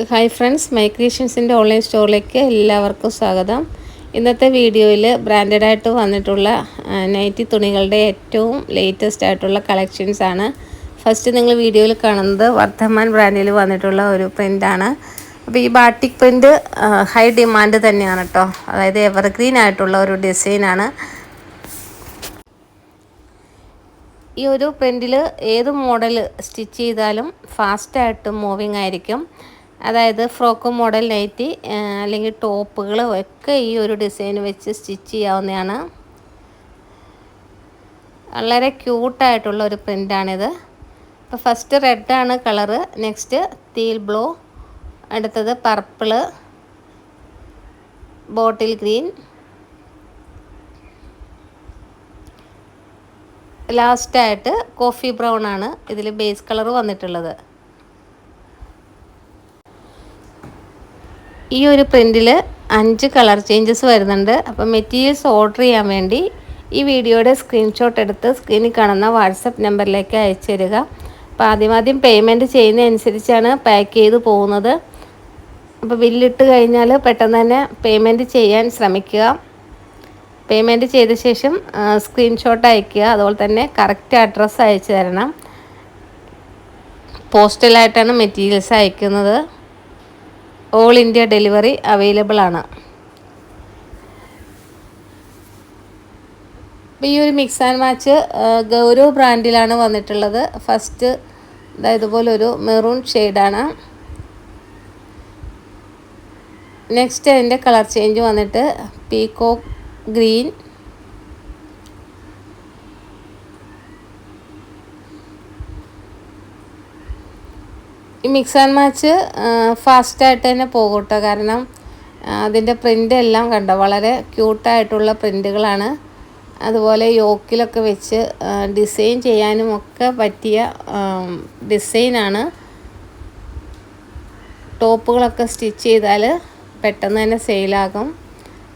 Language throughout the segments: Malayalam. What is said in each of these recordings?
ഹായ് ഫ്രണ്ട്സ് മൈ ഓൺലൈൻ സ്റ്റോറിലേക്ക് എല്ലാവർക്കും സ്വാഗതം. ഇന്നത്തെ വീഡിയോയിൽ ബ്രാൻഡഡ് ആയിട്ട് വന്നിട്ടുള്ള നൈറ്റി തുണികളുടെ ഏറ്റവും ലേറ്റസ്റ്റ് ആയിട്ടുള്ള കളക്ഷൻസ് ആണ്. ഫസ്റ്റ് നിങ്ങൾ വീഡിയോയിൽ കാണുന്നത് വർദ്ധമാൻ ബ്രാൻഡിൽ വന്നിട്ടുള്ള ഒരു പ്രിന്റാണ് അപ്പോൾ ഈ ബാട്ടിക് പ്രിന്റ് ഹൈ ഡിമാൻഡ് തന്നെയാണ് കേട്ടോ അതായത് എവർഗ്രീൻ ആയിട്ടുള്ള ഒരു ഡിസൈനാണ് ഈ ഒരു പ്രിന്റിൽ ഏത് മോഡൽ സ്റ്റിച്ച് ചെയ്താലും ഫാസ്റ്റായിട്ട് മൂവിങ് ആയിരിക്കും. അതായത് ഫ്രോക്ക് മോഡൽ നൈറ്റി അല്ലെങ്കിൽ ടോപ്പുകൾ ഒക്കെ ഈ ഒരു ഡിസൈൻ വെച്ച് സ്റ്റിച്ച് ചെയ്യാവുന്നതാണ്. വളരെ ക്യൂട്ടായിട്ടുള്ള ഒരു പ്രിന്റാണിത് അപ്പോൾ ഫസ്റ്റ് റെഡാണ് കളറ് നെക്സ്റ്റ് തീൽ ബ്ലൂ അടുത്തത് പർപ്പിൾ ബോട്ടിൽ ഗ്രീൻ. ലാസ്റ്റായിട്ട് കോഫി ബ്രൗൺ ആണ് ഇതിൽ ബേസ് കളർ വന്നിട്ടുള്ളത്. ഈ ഒരു പ്രിന്റിൽ അഞ്ച് കളർ ചേഞ്ചസ് വരുന്നുണ്ട്. അപ്പോൾ മെറ്റീരിയൽസ് ഓർഡർ ചെയ്യാൻ വേണ്ടി ഈ വീഡിയോയുടെ സ്ക്രീൻഷോട്ട് എടുത്ത് സ്ക്രീനിൽ കാണുന്ന വാട്സപ്പ് നമ്പറിലേക്ക് അയച്ചു തരിക അപ്പോൾ ആദ്യം ആദ്യം പേയ്മെന്റ് ചെയ്യുന്നതനുസരിച്ചാണ് പാക്ക് ചെയ്ത് പോകുന്നത്. അപ്പോൾ ബില്ലിട്ട് കഴിഞ്ഞാൽ പെട്ടെന്ന് തന്നെ പേയ്മെന്റ് ചെയ്യാൻ ശ്രമിക്കുക. പേയ്മെന്റ് ചെയ്ത ശേഷം സ്ക്രീൻഷോട്ട് അയക്കുക അതുപോലെ തന്നെ കറക്റ്റ് അഡ്രസ്സ് അയച്ചു തരണം. പോസ്റ്റലായിട്ടാണ് മെറ്റീരിയൽസ് അയക്കുന്നത്. ഓൾ ഇന്ത്യ ഡെലിവറി അവൈലബിൾ ആണ്. ഈ ഒരു മിക്സ് ആൻഡ് മാച്ച് ഗൗരവ് ബ്രാൻഡിലാണ് വന്നിട്ടുള്ളത്. ഫസ്റ്റ് ഇതുപോലെ ഒരു മെറൂൺ ഷെയ്ഡാണ്. നെക്സ്റ്റ് അതിന്റെ കളർ ചേഞ്ച് വന്നിട്ട് പീകോക്ക് ഗ്രീൻ. ഈ മിക്സ് ആൻഡ് മാച്ച് ഫാസ്റ്റായിട്ട് തന്നെ പോകും കേട്ടോ. കാരണം അതിന്റെ പ്രിന്റ് എല്ലാം കണ്ടോ? വളരെ ക്യൂട്ടായിട്ടുള്ള പ്രിന്റുകളാണ് അതുപോലെ യോക്കിലൊക്കെ വെച്ച് ഡിസൈൻ ചെയ്യാനും ഒക്കെ പറ്റിയ ഡിസൈനാണ് ടോപ്പുകളൊക്കെ സ്റ്റിച്ച് ചെയ്താൽ പെട്ടെന്ന് തന്നെ സെയിലാകും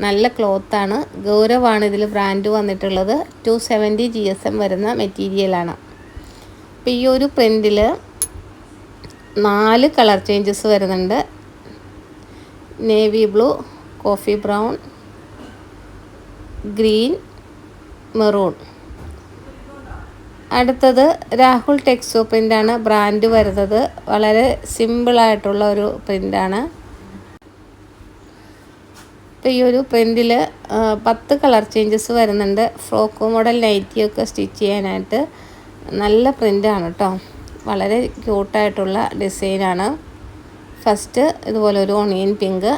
നല്ല ക്ലോത്താണ് ഗൗരവാണ് ഇതിൽ ബ്രാൻഡ് വന്നിട്ടുള്ളത്. Two seventy G S M വരുന്ന മെറ്റീരിയലാണ് അപ്പോൾ ഈ ഒരു പ്രിന്റിൽ നാല് കളർ ചേഞ്ചസ് വരുന്നുണ്ട്. Navy blue coffee brown green maroon. അടുത്തത് രാഹുൽ ടെക്സോ പ്രിന്റാണ് ബ്രാൻഡ് വരുന്നത് വളരെ സിമ്പിളായിട്ടുള്ള ഒരു പ്രിന്റാണ് ഇപ്പോൾ ഈ ഒരു പ്രിന്റിൽ പത്ത് കളർ ചേഞ്ചസ് വരുന്നുണ്ട്. ഫ്രോക്ക് മോഡൽ നൈറ്റിയൊക്കെ സ്റ്റിച്ച് ചെയ്യാനായിട്ട് നല്ല പ്രിന്റാണ് കേട്ടോ വളരെ ക്യൂട്ടായിട്ടുള്ള ഡിസൈനാണ്. ഫസ്റ്റ് ഇതുപോലെ ഒരു onion pink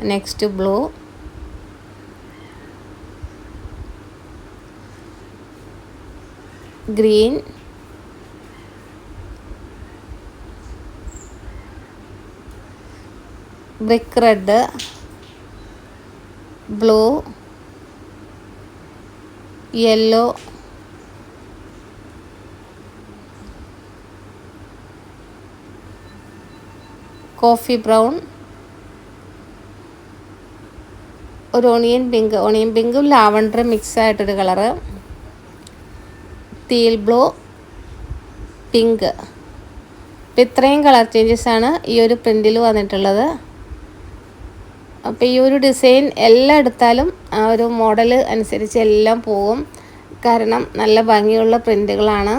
next blue. Green. Brick red. Blue. Yellow. Coffee brown ഒരു ഓണിയൻ പിങ്ക് ഓണിയൻ പിങ്കും ലാവണ്ടർ മിക്സ് ആയിട്ടൊരു കളറ്. Teal blue pink. അപ്പം ഇത്രയും കളർ ചേഞ്ചസ് ആണ് ഈ ഒരു പ്രിന്റിൽ വന്നിട്ടുള്ളത്. അപ്പോൾ ഈ ഒരു ഡിസൈൻ എല്ലാം എടുത്താലും ആ ഒരു മോഡൽ അനുസരിച്ച് എല്ലാം പോകും. കാരണം നല്ല ഭംഗിയുള്ള പ്രിന്റുകളാണ്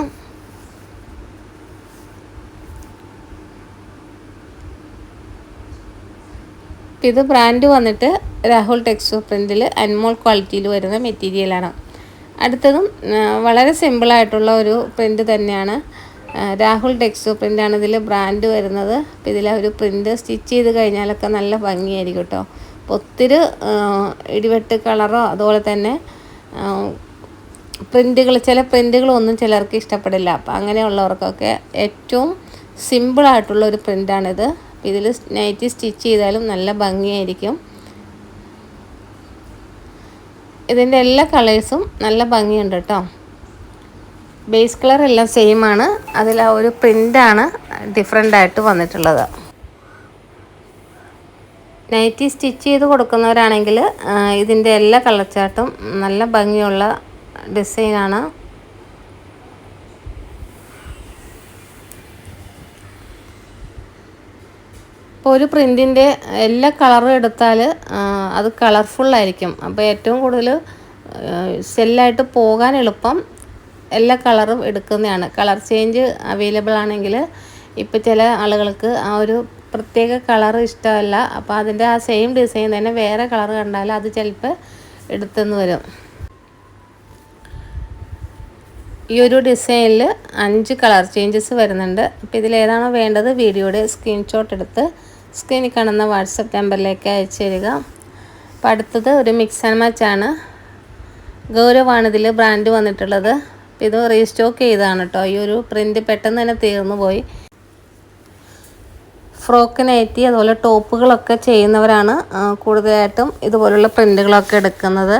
ഇത് ബ്രാൻഡ് വന്നിട്ട് രാഹുൽ ടെക്സ്റ്റോ പ്രിന്റിൽ അൻമോൾ ക്വാളിറ്റിയിൽ വരുന്ന മെറ്റീരിയലാണ് അടുത്തതും വളരെ സിമ്പിളായിട്ടുള്ള ഒരു പ്രിന്റ് തന്നെയാണ്. രാഹുൽ ടെക്സ്റ്റോ പ്രിന്റാണ് ഇതിൽ ബ്രാൻഡ് വരുന്നത്. അപ്പോൾ ഇതിൽ ഒരു പ്രിന്റ് സ്റ്റിച്ച് ചെയ്ത് കഴിഞ്ഞാലൊക്കെ നല്ല ഭംഗിയായിരിക്കും കേട്ടോ. അപ്പോൾ ഒത്തിരി ഇടിവെട്ട് കളറോ അതുപോലെ തന്നെ പ്രിന്റുകൾ ചില പ്രിന്റുകളൊന്നും ചിലർക്ക് ഇഷ്ടപ്പെടില്ല. അപ്പം അങ്ങനെയുള്ളവർക്കൊക്കെ ഏറ്റവും സിമ്പിളായിട്ടുള്ള ഒരു പ്രിന്റാണിത് ഇതിൽ നൈറ്റി സ്റ്റിച്ച് ചെയ്താലും നല്ല ഭംഗിയായിരിക്കും. ഇതിന്റെ എല്ലാ കളേഴ്സും നല്ല ഭംഗിയുണ്ട് കേട്ടോ ബേസ് കളർ എല്ലാം സെയിം ആണ്. അതിൽ ആ ഒരു പ്രിന്റാണ് ഡിഫറെന്റ് ആയിട്ട് വന്നിട്ടുള്ളത്. നൈറ്റി സ്റ്റിച്ച് ചെയ്ത് കൊടുക്കുന്നവരാണെങ്കിൽ ഇതിന്റെ എല്ലാ കളർ ചാർട്ടും നല്ല ഭംഗിയുള്ള ഡിസൈനാണ്. ഇപ്പോൾ ഒരു പ്രിന്റിന്റെ എല്ലാ കളറും എടുത്താൽ അത് കളർഫുള്ളായിരിക്കും അപ്പോൾ ഏറ്റവും കൂടുതൽ സെല്ലായിട്ട് പോകാൻ എളുപ്പം എല്ലാ കളറും എടുക്കുന്നതാണ്. കളർ ചേഞ്ച് അവൈലബിൾ ആണെങ്കിൽ ഇപ്പോൾ ചില ആളുകൾക്ക് ആ ഒരു പ്രത്യേക കളർ ഇഷ്ടമല്ല. അപ്പോൾ അതിന്റെ ആ സെയിം ഡിസൈൻ തന്നെ വേറെ കളർ കണ്ടാൽ അത് ചിലപ്പോൾ എടുത്തെന്ന് വരും. ഈ ഒരു ഡിസൈനിൽ അഞ്ച് കളർ ചേഞ്ചസ് വരുന്നുണ്ട്. അപ്പോൾ ഇതിലേതാണോ വേണ്ടത് വീഡിയോയുടെ സ്ക്രീൻഷോട്ട് എടുത്ത് സ്ക്രീനിൽ കാണുന്ന വാട്സപ്പ് നമ്പറിലേക്ക് അയച്ചു തരിക. അപ്പോൾ അടുത്തത് ഒരു മിക്സ് ആൻഡ് മാച്ച് ആണ്. ഗൗരവാണ് ഇതിൽ ബ്രാൻഡ് വന്നിട്ടുള്ളത്. അപ്പോൾ ഇത് റീസ്റ്റോക്ക് ചെയ്തതാണ് കേട്ടോ. ഈ ഒരു പ്രിന്റ് പെട്ടെന്ന് തന്നെ തീർന്നു പോയി. ഫ്രോക്ക് നൈറ്റി അതുപോലെ ടോപ്പുകളൊക്കെ ചെയ്യുന്നവരാണ് കൂടുതലായിട്ടും ഇതുപോലുള്ള പ്രിന്റുകളൊക്കെ എടുക്കുന്നത്.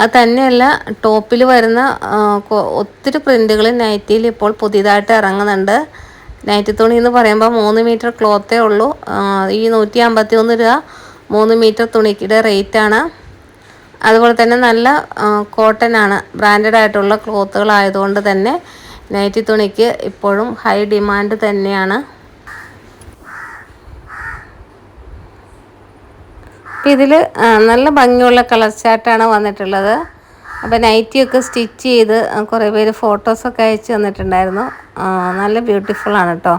അത് തന്നെയല്ല ടോപ്പിൽ വരുന്ന ഒത്തിരി പ്രിന്റുകൾ നൈറ്റിയിൽ ഇപ്പോൾ പുതിയതായിട്ട് ഇറങ്ങുന്നുണ്ട്. നൈറ്റി തുണി എന്ന് പറയുമ്പോൾ മൂന്ന് മീറ്റർ ക്ലോത്തേ ഉള്ളൂ. ഈ നൂറ്റി അമ്പത്തി ഒന്ന് രൂപ മൂന്ന് മീറ്റർ തുണിക്കിടെ റേറ്റാണ് അതുപോലെ തന്നെ നല്ല കോട്ടൺ ആണ്. ബ്രാൻഡഡ് ആയിട്ടുള്ള ക്ലോത്തുകളായതുകൊണ്ട് തന്നെ നൈറ്റി തുണിക്ക് ഇപ്പോഴും ഹൈ ഡിമാൻഡ് തന്നെയാണ്. ഇതിൽ നല്ല ഭംഗിയുള്ള കളർ ചാർട്ടാണ് വന്നിട്ടുള്ളത്. അപ്പോൾ നൈറ്റിയൊക്കെ സ്റ്റിച്ച് ചെയ്ത് കുറേ പേര് ഫോട്ടോസൊക്കെ അയച്ചു തന്നിട്ടുണ്ടായിരുന്നു. നല്ല ബ്യൂട്ടിഫുള്ളാണ് കേട്ടോ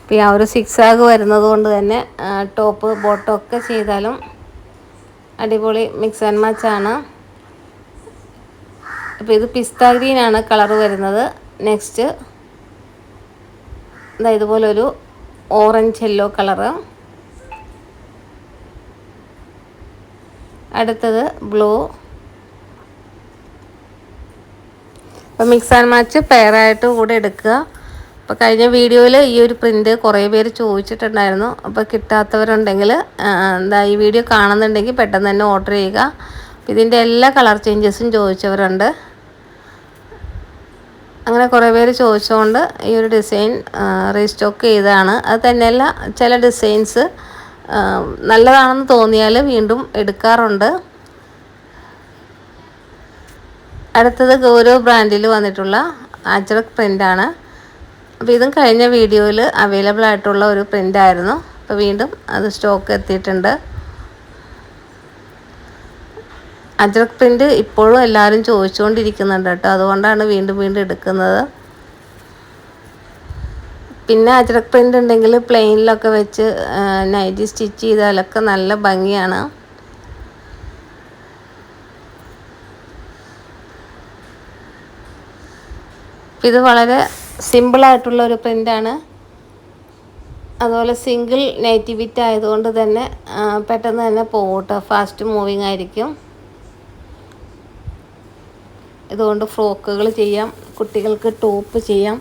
അപ്പോൾ ആ ഒരു സിക്സ് ആഗ് വരുന്നത് കൊണ്ട് തന്നെ ടോപ്പ് ബോട്ടം ഒക്കെ ചെയ്താലും അടിപൊളി മിക്സ് ആൻഡ് മാച്ച് ആണ് അപ്പോൾ ഇത് പിസ്ത ഗ്രീനാണ് കളർ വരുന്നത്. നെക്സ്റ്റ് ഇതാ ഇതുപോലൊരു ഓറഞ്ച് യെല്ലോ കളറ്. അടുത്തത് ബ്ലൂ. അപ്പോൾ മിക്സ് ആൻഡ് മാച്ച് പെയറായിട്ട് കൂടെ എടുക്കുക. അപ്പോൾ കഴിഞ്ഞ വീഡിയോയിൽ ഈ ഒരു പ്രിന്റ് കുറേ പേര് ചോദിച്ചിട്ടുണ്ടായിരുന്നു. അപ്പോൾ കിട്ടാത്തവരുണ്ടെങ്കിൽ എന്താ ഈ വീഡിയോ കാണുന്നുണ്ടെങ്കിൽ പെട്ടെന്ന് തന്നെ ഓർഡർ ചെയ്യുക. ഇതിന്റെ എല്ലാ കളർ ചേഞ്ചസും ചോദിച്ചവരുണ്ട്. അങ്ങനെ കുറേ പേര് ചോദിച്ചുകൊണ്ട് ഈ ഒരു ഡിസൈൻ റീസ്റ്റോക്ക് ചെയ്തതാണ്. അത് തന്നെയല്ല ചില ഡിസൈൻസ് നല്ലതാണെന്ന് തോന്നിയാൽ വീണ്ടും എടുക്കാറുണ്ട്. അടുത്തത് ഗൗരവ് ബ്രാൻഡിൽ വന്നിട്ടുള്ള അജ്രക് പ്രിന്റാണ് അപ്പോൾ ഇതും കഴിഞ്ഞ വീഡിയോയിൽ അവൈലബിൾ ആയിട്ടുള്ള ഒരു പ്രിന്റായിരുന്നു അപ്പോൾ വീണ്ടും അത് സ്റ്റോക്ക് എത്തിയിട്ടുണ്ട്. അജ്രക് പ്രിന്റ് ഇപ്പോഴും എല്ലാവരും ചോദിച്ചുകൊണ്ടിരിക്കുന്നുണ്ട് കേട്ടോ. അതുകൊണ്ടാണ് വീണ്ടും വീണ്ടും എടുക്കുന്നത്. പിന്നെ അജ്രക് പ്രിന്റ് ഉണ്ടെങ്കിൽ പ്ലെയിനിലൊക്കെ വെച്ച് നൈറ്റി സ്റ്റിച്ച് ചെയ്താലൊക്കെ നല്ല ഭംഗിയാണ്. ഇത് വളരെ സിമ്പിളായിട്ടുള്ള ഒരു പ്രിന്റാണ് അതുപോലെ സിംഗിൾ നെറ്റിവിറ്റ് ആയതുകൊണ്ട് തന്നെ പെട്ടെന്ന് തന്നെ പോകട്ടോ ഫാസ്റ്റ് മൂവിങ് ആയിരിക്കും. ഇതുകൊണ്ട് ഫ്രോക്കുകൾ ചെയ്യാം കുട്ടികൾക്ക് ടോപ്പ് ചെയ്യാം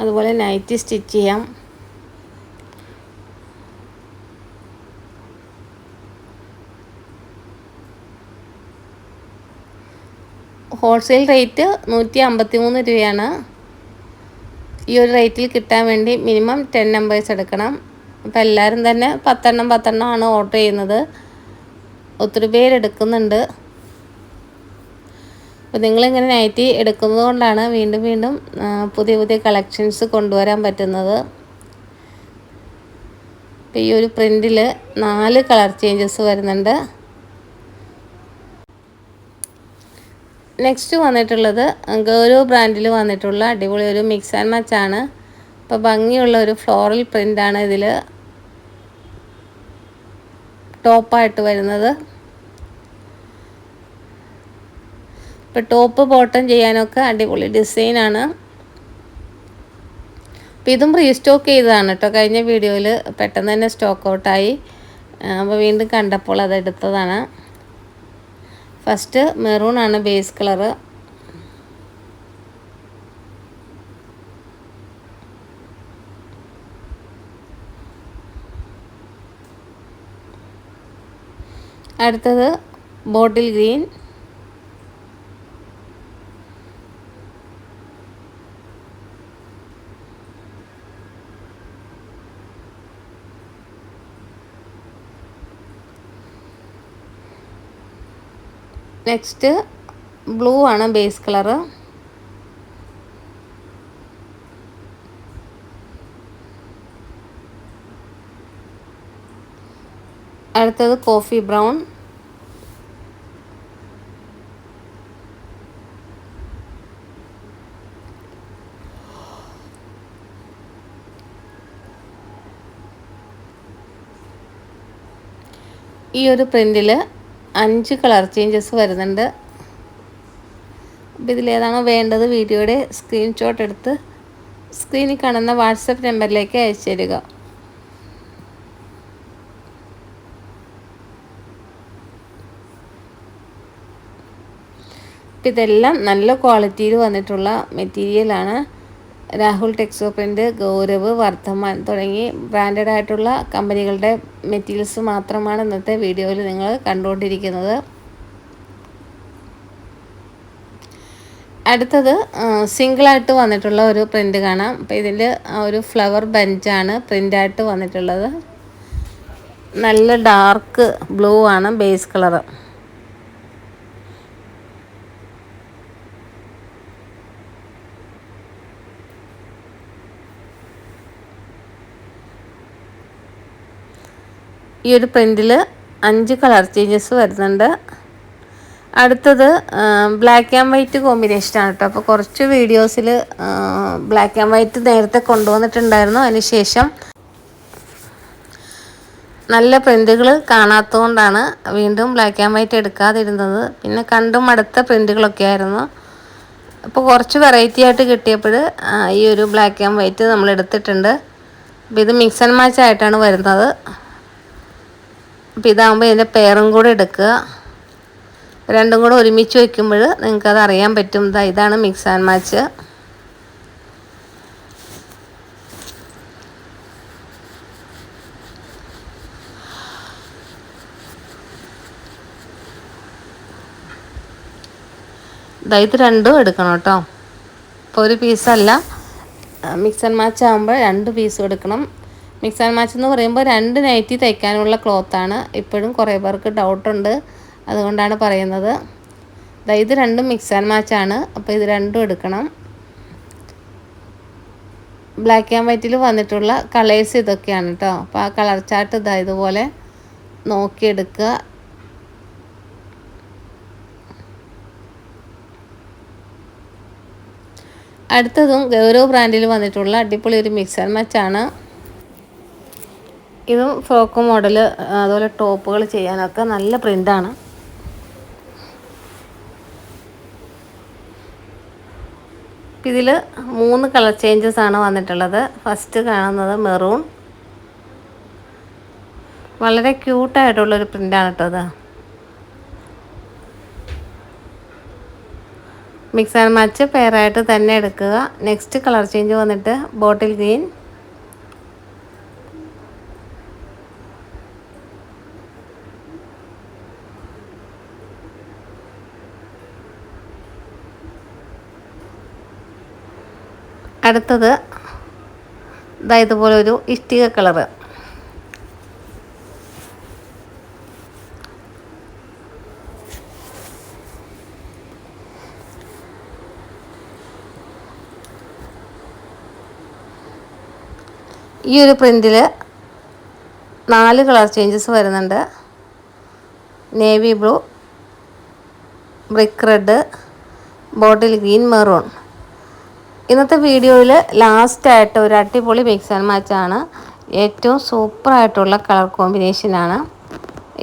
അതുപോലെ നൈറ്റി സ്റ്റിച്ച് ചെയ്യാം. ഹോൾസെയിൽ റേറ്റ് നൂറ്റി അമ്പത്തി മൂന്ന് രൂപയാണ്. ഈ ഒരു റേറ്റിൽ കിട്ടാൻ വേണ്ടി മിനിമം ടെൻ നമ്പേഴ്സ് എടുക്കണം. അപ്പോൾ എല്ലാവരും തന്നെ പത്തെണ്ണം പത്തെണ്ണം ആണ് ഓർഡർ ചെയ്യുന്നത്. ഒത്തിരി പേരെടുക്കുന്നുണ്ട് അപ്പോൾ നിങ്ങളിങ്ങനെ നൈറ്റി എടുക്കുന്നത് കൊണ്ടാണ് വീണ്ടും വീണ്ടും പുതിയ പുതിയ കളക്ഷൻസ് കൊണ്ടുവരാൻ പറ്റുന്നത്. ഈ ഒരു പ്രിന്റിൽ നാല് കളർ ചേഞ്ചസ് വരുന്നുണ്ട്. നെക്സ്റ്റ് വന്നിട്ടുള്ളത് ഗൗരവ് ബ്രാൻഡിൽ വന്നിട്ടുള്ള അടിപൊളി ഒരു മിക്സ് ആൻഡ് മാച്ച് ആണ്. അപ്പോൾ ഭംഗിയുള്ള ഒരു ഫ്ലോറൽ പ്രിന്റാണ് ഇതിൽ ടോപ്പായിട്ട് വരുന്നത്. ഇപ്പോൾ ടോപ്പ് ബോട്ടം ചെയ്യാനൊക്കെ അടിപൊളി ഡിസൈനാണ് അപ്പോൾ ഇതും റീസ്റ്റോക്ക് ചെയ്തതാണ് കേട്ടോ. കഴിഞ്ഞ വീഡിയോയിൽ പെട്ടെന്ന് തന്നെ സ്റ്റോക്ക് ഔട്ടായി അപ്പോൾ വീണ്ടും കണ്ടപ്പോൾ അത് എടുത്തതാണ്. ഫസ്റ്റ് മെറൂൺ ആണ് ബേസ് കളറ് അടുത്തത് ബോട്ടിൽ ഗ്രീൻ നെക്സ്റ്റ് ബ്ലൂ ആണ് ബേസ് കളറ് അടുത്തത് കോഫി ബ്രൗൺ. ഈ ഒരു പ്രിന്റിൽ അഞ്ച് കളർ ചേഞ്ചസ് വരുന്നുണ്ട്. അപ്പോൾ ഇതിലേതാണോ വേണ്ടത് വീഡിയോയുടെ സ്ക്രീൻഷോട്ട് എടുത്ത് സ്ക്രീനിൽ കാണുന്ന വാട്സപ്പ് നമ്പറിലേക്ക് അയച്ചു തരിക ഇതെല്ലാം നല്ല ക്വാളിറ്റിയിൽ വന്നിട്ടുള്ള മെറ്റീരിയലാണ് രാഹുൽ ടെക്സോപ്രിന്റ് ഗൗരവ് വർദ്ധമാൻ തുടങ്ങി ബ്രാൻഡഡ് ആയിട്ടുള്ള കമ്പനികളുടെ മെറ്റീരിയൽസ് മാത്രമാണ് ഇന്നത്തെ വീഡിയോയിൽ നിങ്ങൾ കണ്ടുകൊണ്ടിരിക്കുന്നത്. അടുത്തത് സിംഗിളായിട്ട് വന്നിട്ടുള്ള ഒരു പ്രിന്റ് കാണാം. അപ്പോൾ ഇതിൽ ഒരു ഫ്ലവർ ബെഞ്ചാണ് പ്രിന്റായിട്ട് വന്നിട്ടുള്ളത്. നല്ല ഡാർക്ക് ബ്ലൂ ആണ് ബേസ് കളറ് ഈ ഒരു പ്രിന്റിൽ അഞ്ച് കളർ ചേഞ്ചസ് വരുന്നുണ്ട്. അടുത്തത് ബ്ലാക്ക് ആൻഡ് വൈറ്റ് കോമ്പിനേഷനാണ് കേട്ടോ അപ്പോൾ കുറച്ച് വീഡിയോസിൽ ബ്ലാക്ക് ആൻഡ് വൈറ്റ് നേരത്തെ കൊണ്ടുവന്നിട്ടുണ്ടായിരുന്നു. അതിനുശേഷം നല്ല പ്രിന്റുകൾ കാണാത്തതുകൊണ്ടാണ് വീണ്ടും ബ്ലാക്ക് ആൻഡ് വൈറ്റ് എടുക്കാതിരുന്നത്. പിന്നെ കണ്ടും അടുത്ത പ്രിന്റുകളൊക്കെ ആയിരുന്നു. അപ്പോൾ കുറച്ച് വെറൈറ്റി ആയിട്ട് കിട്ടിയപ്പോൾ ഈ ഒരു ബ്ലാക്ക് ആൻഡ് വൈറ്റ് നമ്മൾ എടുത്തിട്ടുണ്ട് അപ്പോൾ ഇത് മിക്സ് ആൻഡ് മാച്ച് ആയിട്ടാണ് വരുന്നത്. അപ്പോൾ ഇതാകുമ്പോൾ ഇതിന്റെ പേറും കൂടെ എടുക്കുക. രണ്ടും കൂടെ ഒരുമിച്ച് വയ്ക്കുമ്പോൾ നിങ്ങൾക്കത് അറിയാൻ പറ്റും. ഇതാ ഇതാണ് മിക്സ് ആൻഡ് മാച്ച് ഇതാ രണ്ടും എടുക്കണം കേട്ടോ. ഇപ്പോൾ ഒരു പീസല്ല മിക്സ് ആൻഡ് മാച്ച് ആകുമ്പോൾ രണ്ട് പീസും എടുക്കണം. മിക്സ് ആൻഡ് മാച്ച് എന്ന് പറയുമ്പോൾ രണ്ട് നൈറ്റി തയ്ക്കാനുള്ള ക്ലോത്താണ് ഇപ്പോഴും കുറേ പേർക്ക് ഡൗട്ടുണ്ട് അതുകൊണ്ടാണ് പറയുന്നത്. ഇത് രണ്ടും മിക്സ് ആൻഡ് മാച്ചാണ് അപ്പോൾ ഇത് രണ്ടും എടുക്കണം. ബ്ലാക്ക് ആൻഡ് വൈറ്റിൽ വന്നിട്ടുള്ള കളേഴ്സ് ഇതൊക്കെയാണ് കേട്ടോ അപ്പോൾ ആ കളർ ചാർട്ട് ഇതാ ഇതുപോലെ നോക്കിയെടുക്കുക. അടുത്തതും ഗൗരവ് ബ്രാൻഡിൽ വന്നിട്ടുള്ള അടിപൊളി ഒരു മിക്സ് ആൻഡ് മാച്ചാണ് ഇതും ഫ്രോക്ക് മോഡൽ അതുപോലെ ടോപ്പുകൾ ചെയ്യാനൊക്കെ നല്ല പ്രിന്റാണ് ഇതിൽ മൂന്ന് കളർ ചേഞ്ചസ് ആണ് വന്നിട്ടുള്ളത്. ഫസ്റ്റ് കാണുന്നത് മെറൂൺ. വളരെ ക്യൂട്ടായിട്ടുള്ളൊരു പ്രിന്റാണ് കേട്ടോ അത് മിക്സ് ആൻഡ് മാച്ച് പെയറായിട്ട് തന്നെ എടുക്കുക. നെക്സ്റ്റ് കളർ ചേഞ്ച് വന്നിട്ട് ബോട്ടിൽ ഗ്രീൻ അടുത്തത് ഇതാ ഇതുപോലെ ഒരു ഇഷ്ടിക കളറ് ഈ ഒരു പ്രിന്റിൽ നാല് കളർ ചേഞ്ചസ് വരുന്നുണ്ട്. Navy blue brick red bottle green maroon ഇന്നത്തെ വീഡിയോയിൽ ലാസ്റ്റായിട്ട് ഒരു അടിപൊളി മിക്സ് ആൻഡ് മാച്ചാണ് ഏറ്റവും സൂപ്പറായിട്ടുള്ള കളർ കോമ്പിനേഷനാണ്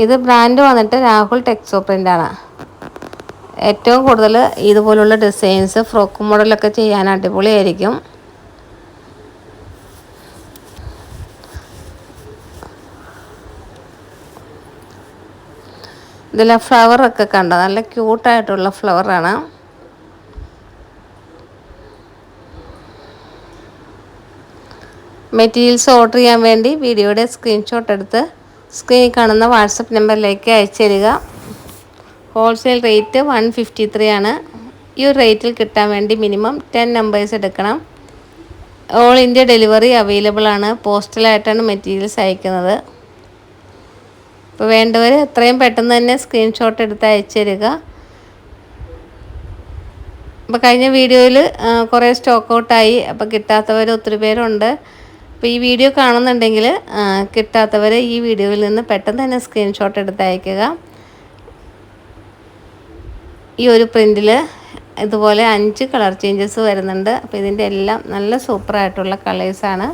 ഇത് ബ്രാൻഡ് വന്നിട്ട് രാഹുൽ ടെക്സോ പ്രിന്റാണ് ഏറ്റവും കൂടുതൽ ഇതുപോലുള്ള ഡിസൈൻസ് ഫ്രോക്ക് മോഡലൊക്കെ ചെയ്യാൻ അടിപൊളിയായിരിക്കും. ഇതിലെ ഫ്ലവറൊക്കെ കണ്ടോ? നല്ല ക്യൂട്ടായിട്ടുള്ള ഫ്ലവറാണ് മെറ്റീരിയൽസ് ഓർഡർ ചെയ്യാൻ വേണ്ടി വീഡിയോയുടെ സ്ക്രീൻഷോട്ട് എടുത്ത് സ്ക്രീനിൽ കാണുന്ന വാട്സപ്പ് നമ്പറിലേക്ക് അയച്ചു തരിക. Wholesale rate one fifty three ആണ്. ഈ ഒരു റേറ്റിൽ കിട്ടാൻ വേണ്ടി മിനിമം ടെൻ നമ്പേഴ്സ് എടുക്കണം. ഓൾ ഇന്ത്യ ഡെലിവറി അവൈലബിൾ ആണ്. പോസ്റ്റലായിട്ടാണ് മെറ്റീരിയൽസ് അയക്കുന്നത്. അപ്പോൾ വേണ്ടവർ എത്രയും പെട്ടെന്ന് തന്നെ സ്ക്രീൻഷോട്ട് എടുത്ത് അയച്ചു തരിക. അപ്പോൾ കഴിഞ്ഞ വീഡിയോയിൽ കുറേ സ്റ്റോക്ക് ഔട്ടായി അപ്പോൾ കിട്ടാത്തവർ ഒത്തിരി പേരുണ്ട്. അപ്പോൾ ഈ വീഡിയോ കാണുന്നുണ്ടെങ്കിൽ കിട്ടാത്തവർ ഈ വീഡിയോയിൽ നിന്ന് പെട്ടെന്ന് തന്നെ സ്ക്രീൻഷോട്ട് എടുത്ത് അയക്കുക. ഈ ഒരു പ്രിന്റിൽ ഇതുപോലെ അഞ്ച് കളർ ചേഞ്ചസ് വരുന്നുണ്ട്. അപ്പോൾ ഇതിന്റെ എല്ലാം നല്ല സൂപ്പറായിട്ടുള്ള കളേഴ്സാണ്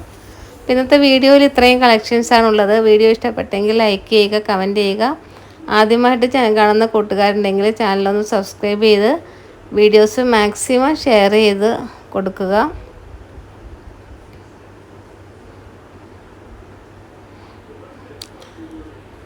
ഇന്നത്തെ വീഡിയോയിൽ ഇത്രയും കളക്ഷൻസാണ് ഉള്ളത്. വീഡിയോ ഇഷ്ടപ്പെട്ടെങ്കിൽ ലൈക്ക് ചെയ്യുക കമന്റ് ചെയ്യുക. ആദ്യമായിട്ട് ചാനൽ കാണുന്ന കൂട്ടുകാരുണ്ടെങ്കിൽ ചാനലൊന്ന് സബ്സ്ക്രൈബ് ചെയ്ത് വീഡിയോസ് മാക്സിമം ഷെയർ ചെയ്ത് കൊടുക്കുക.